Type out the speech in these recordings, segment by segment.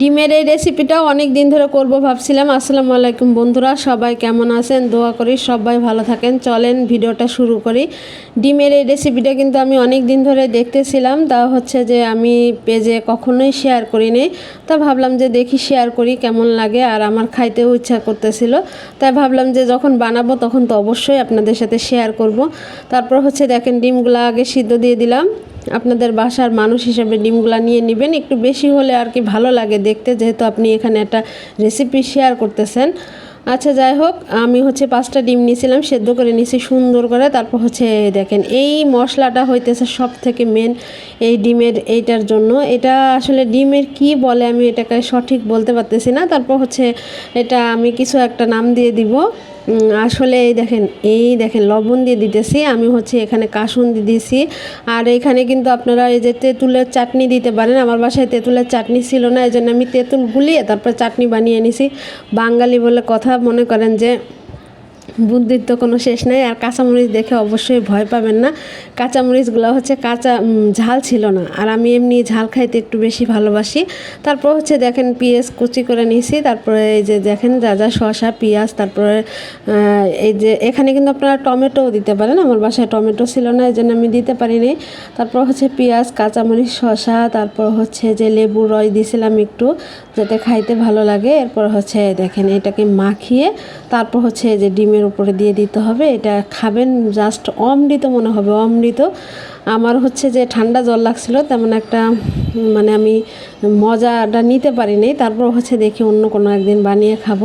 ডিমের এই রেসিপিটাও অনেক দিন ধরে করব ভাবছিলাম। আসসালামু আলাইকুম বন্ধুরা, সবাই কেমন আছেন? দোয়া করি সবাই ভালো থাকেন। চলেন ভিডিওটা শুরু করি। ডিমের এই রেসিপিটা কিন্তু আমি অনেক দিন ধরে দেখতেছিলাম। তা হচ্ছে যে আমি পেজে কখনোই শেয়ার করিনি। তা ভাবলাম যে দেখি শেয়ার করি, কেমন লাগে আর আমার খাইতেও ইচ্ছা করতেছিল। তাই ভাবলাম যে যখন বানাবো তখন তো অবশ্যই আপনাদের সাথে শেয়ার করব। তারপর হচ্ছে দেখেন ডিমগুলো আগে সিদ্ধ দিয়ে দিলাম। আপনাদের বাসার মানুষ হিসেবে ডিমগুলো নিয়ে নেবেন। একটু বেশি হলে আর কি ভালো লাগে দেখতে, যেহেতু আপনি এখানে একটা রেসিপি শেয়ার করতেছেন। আচ্ছা যাই হোক, আমি হচ্ছে পাঁচটা ডিম নিয়েছিলাম, সেদ্ধ করে নিয়েছি সুন্দর করে। তারপর হচ্ছে দেখেন, এই মশলাটা হইতেছে সব থেকে মেন এই ডিমের, এইটার জন্য। এটা আসলে ডিমের কি বলে আমি এটাকে সঠিক বলতে পারতেছি না। তারপর হচ্ছে এটা আমি কিছু একটা নাম দিয়ে দিব। আসলে এই দেখেন এই দেখেন, লবণ দিয়ে দিতেছি, আমি হচ্ছে এখানে কাসুন দিয়ে দিয়েছি আর এখানে কিন্তু আপনারা এই যে তেঁতুলের চাটনি দিতে পারেন, আমার বাসায় তেঁতুলের চাটনি ছিল না এই জন্য আমি তেঁতুল গুলিয়ে তারপর চাটনি বানিয়ে নিছি। বাঙালি বলে কথা মনে করেন যে বুদ্ধির তো কোনো শেষ নেই, আর কাঁচামরিচ দেখে অবশ্যই ভয় পাবেন না। কাঁচামরিচগুলো হচ্ছে কাঁচা ঝাল ছিল না, আর আমি এমনি ঝাল খাইতে একটু বেশি ভালোবাসি। তারপর হচ্ছে দেখেন পেঁয়াজ কুচি করে নিয়েছি, তারপরে এই যে দেখেন যা যা শসা, পেঁয়াজ, তারপরে এই যে এখানে কিন্তু আপনারা টমেটোও দিতে পারেন, আমার বাসায় টমেটো ছিল না, এই জন্য আমি দিতে পারিনি। তারপর হচ্ছে পেঁয়াজ, কাঁচামরিচ, শসা, তারপর হচ্ছে যে লেবু রস দিয়েছিলাম একটু, যাতে খাইতে ভালো লাগে। এরপর হচ্ছে দেখেন এটাকে মাখিয়ে, তারপর হচ্ছে যে ডিমের উপরে দিয়ে দিতে হবে। এটা খাবেন জাস্ট অমৃত মনে হবে, অমৃত। আমার হচ্ছে যে ঠান্ডা জল লাগছিল, তেমন একটা মানে আমি মজাটা নিতে পারিনি। তারপর হচ্ছে দেখি অন্য কোনো একদিন বানিয়ে খাব।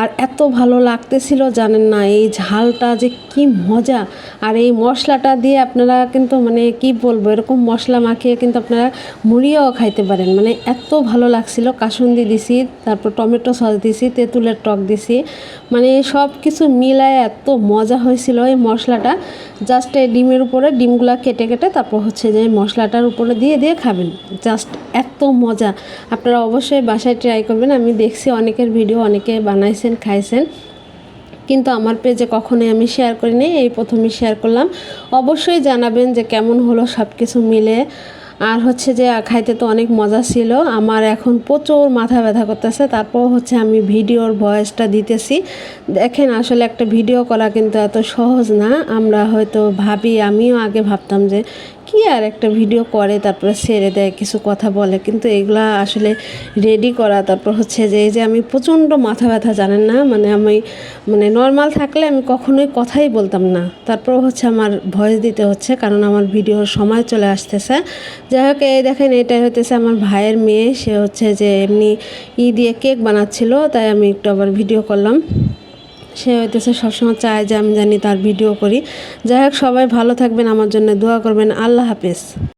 আর এত ভালো লাগতেছিল জানেন না, এই ঝালটা যে কি মজা। আর এই মশলাটা দিয়ে আপনারা কিন্তু মানে কি বলব, এরকম মশলা মাখিয়ে কিন্তু আপনারা মুড়িয়েও খাইতে পারেন। মানে এত ভালো লাগছিল, কাসুন্দি দিছি, তারপর টমেটো সস দিছি, তেঁতুলের টক দিছি। মানে সব কিছু মিলায় এত মজা হয়েছিল এই মশলাটা। জাস্ট এই ডিমের উপরে, ডিমগুলা কেটে কেটে তারপর হচ্ছে যে মশলাটার উপরে দিয়ে দিয়ে খাবেন। জাস্ট এত মজা। আপনারা অবশ্যই বাসায় ট্রাই করবেন, আমি দেখছি অনেকের ভিডিও, অনেকে বানাইছেন খাইছেন। কিন্তু আমার পেজে কখনোই আমি শেয়ার করিনি এই প্রথমে শেয়ার করলাম। অবশ্যই জানাবেন যে কেমন হলো সব কিছু মিলে। আর হচ্ছে যে, খাইতে তো অনেক মজা ছিল। আমার এখন প্রচুর মাথা ব্যথা করতেছে। তারপর হচ্ছে আমি ভিডিওর ভয়েসটা দিতেছি। দেখেন আসলে একটা ভিডিও করা কিন্তু এত সহজ না। আমরা হয়তো ভাবি, আমিও আগে ভাবতাম যে কি আর একটা ভিডিও করে, তারপরে ছেড়ে দেয়, কিছু কথা বলে। কিন্তু এগুলা আসলে রেডি করা, তারপর হচ্ছে যে, এই যে আমি প্রচণ্ড মাথা ব্যথা, জানেন না? মানে আমি মানে নর্মাল থাকলে আমি কখনোই কথাই বলতাম না। তারপর হচ্ছে আমার ভয়েস দিতে হচ্ছে, কারণ আমার ভিডিওর সময় চলে আসতেছে। যাই হোক, এই দেখেন, এটাই হতেছে আমার ভাইয়ের মেয়ে। সে হচ্ছে যে, এমনি ই দিয়ে কেক বানাচ্ছিল, তাই আমি একটু আবার ভিডিও করলাম। সে হইতেছে সবসময় চায় যে আমি জানি তার ভিডিও করি। যাই হোক, সবাই ভালো থাকবেন, আমার জন্য দোয়া করবেন। আল্লাহ হাফেজ।